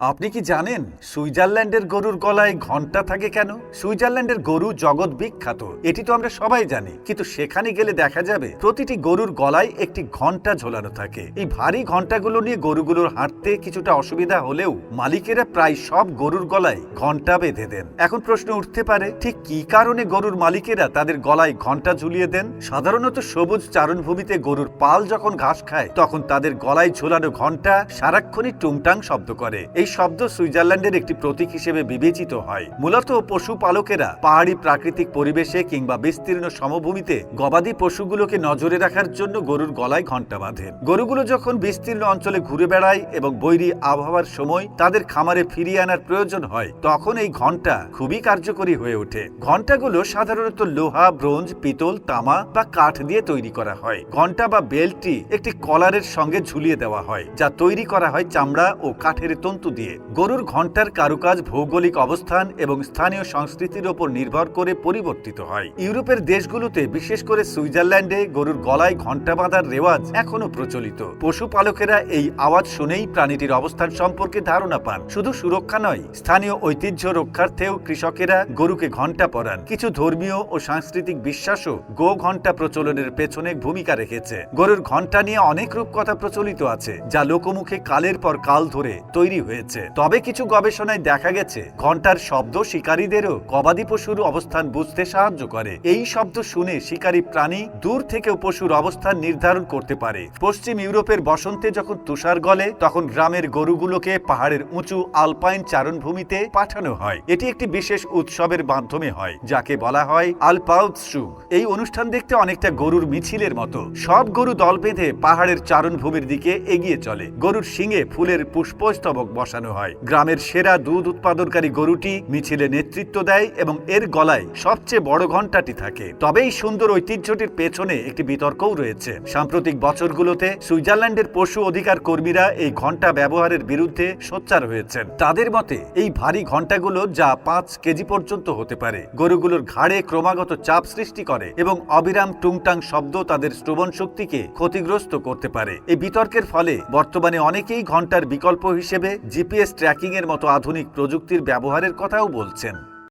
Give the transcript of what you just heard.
আপনি কি জানেন সুইজারল্যান্ডের গরুর গলায় ঘণ্টা থাকে কেন? সুইজারল্যান্ডের গরু জগৎ বিখ্যাত, এটি তো আমরা সবাই জানি। কিন্তু সেখানে গেলে দেখা যাবে, প্রতিটি গরুর গলায় একটি ঘণ্টা ঝোলানো থাকে। এই ভারী ঘন্টাগুলো নিয়ে গরুগুলোর হাঁটতে কিছুটা অসুবিধা হলেও মালিকেরা প্রায় সব গরুর গলায় ঘণ্টা বেঁধে দেন। এখন প্রশ্ন উঠতে পারে, ঠিক কি কারণে গরুর মালিকেরা তাদের গলায় ঘণ্টা ঝুলিয়ে দেন? সাধারণত সবুজ চারণভূমিতে গরুর পাল যখন ঘাস খায়, তখন তাদের গলায় ঝোলানো ঘণ্টা সারাক্ষণই টুংটাং শব্দ করে। এই শব্দ সুইজারল্যান্ডের একটি প্রতীক হিসেবে বিবেচিত হয়। মূলত পশুপালকেরা পাহাড়ি প্রাকৃতিক পরিবেশে কিংবা বিস্তীর্ণ সমভূমিতে গবাদি পশুগুলোকে নজরে রাখার জন্য গরুর গলায় ঘণ্টা বাঁধেন। গরুগুলো যখন বিস্তীর্ণ অঞ্চলে ঘুরে বেড়ায় এবং বৈরী আবহাওয়ার সময় তাদের খামারে ফিরিয়ে আনার প্রয়োজন হয়, তখন এই ঘণ্টা খুবই কার্যকরী হয়ে ওঠে। ঘন্টাগুলো সাধারণত লোহা, ব্রোঞ্জ, পিতল, তামা বা কাঠ দিয়ে তৈরি করা হয়। ঘণ্টা বা বেল্টটি একটি কলারের সঙ্গে ঝুলিয়ে দেওয়া হয়, যা তৈরি করা হয় চামড়া ও কাঠের তন্তু দিয়ে গরুর ঘণ্টার কারুকাজ, ভৌগোলিক অবস্থান এবং স্থানীয় সংস্কৃতির ওপর নির্ভর করে পরিবর্তিত হয়। ইউরোপের দেশগুলোতে, বিশেষ করে সুইজারল্যান্ডে, গরুর গলায় ঘণ্টা বাঁধার রেওয়াজ এখনও প্রচলিত। পশুপালকেরা এই আওয়াজ শুনেই প্রাণীটির অবস্থান সম্পর্কে ধারণা পান। শুধু সুরক্ষা নয়, স্থানীয় ঐতিহ্য রক্ষার্থেও কৃষকেরা গরুকে ঘণ্টা পরান। কিছু ধর্মীয় ও সাংস্কৃতিক বিশ্বাসও গো ঘণ্টা প্রচলনের পেছনে ভূমিকা রেখেছে। গরুর ঘণ্টা নিয়ে অনেক রূপকথা প্রচলিত আছে, যা লোকমুখে কালের পর কাল ধরে তৈরি হয়েছে। তবে কিছু গবেষণায় দেখা গেছে, ঘণ্টার শব্দ শিকারীদেরও গবাদি পশুর অবস্থান বুঝতে সাহায্য করে। এই শব্দ শুনে শিকারী প্রাণী দূর থেকেও পশুর অবস্থান নির্ধারণ করতে পারে। পশ্চিম ইউরোপের বসন্তে যখন তুষার গলে, তখন গ্রামের গরুগুলোকে পাহাড়ের উঁচু আলপাইন চারণভূমিতে পাঠানো হয়। এটি একটি বিশেষ উৎসবের মাধ্যমে হয়, যাকে বলা হয় আলপাউৎসুগ। এই অনুষ্ঠান দেখতে অনেকটা গরুর মিছিলের মতো। সব গরু দল বেঁধে পাহাড়ের চারণভূমির দিকে এগিয়ে চলে। গরুর শিঙে ফুলের পুষ্পস্তবক বসানো হয়। গ্রামের সেরা দুধ উৎপাদনকারী গরুটি মিছিলে নেতৃত্ব দেয় এবং এর গলায় সবচেয়ে বড় ঘণ্টাটি থাকে। তবে এই সুন্দর ঐতিহ্যটির পেছনে একটি বিতর্কও রয়েছে। সাম্প্রতিক বছরগুলোতে সুইজারল্যান্ডের পশু অধিকার কর্মীরা এই ঘণ্টা ব্যবহারের বিরুদ্ধে সোচ্চার হয়েছেন। তাদের মতে, এই ভারী ঘণ্টাগুলো যা পাঁচ কেজি পর্যন্ত হতে পারে, গরুগুলোর ঘাড়ে ক্রমাগত চাপ সৃষ্টি করে এবং অবিরাম টুংটাং শব্দ তাদের শ্রবণ শক্তিকে ক্ষতিগ্রস্ত করতে পারে। এই বিতর্কের ফলে বর্তমানে অনেকেই ঘণ্টার বিকল্প হিসেবে জিপিএস ট্র্যাকিংয়ের মতো আধুনিক প্রযুক্তির ব্যবহারের কথাও বলছেন।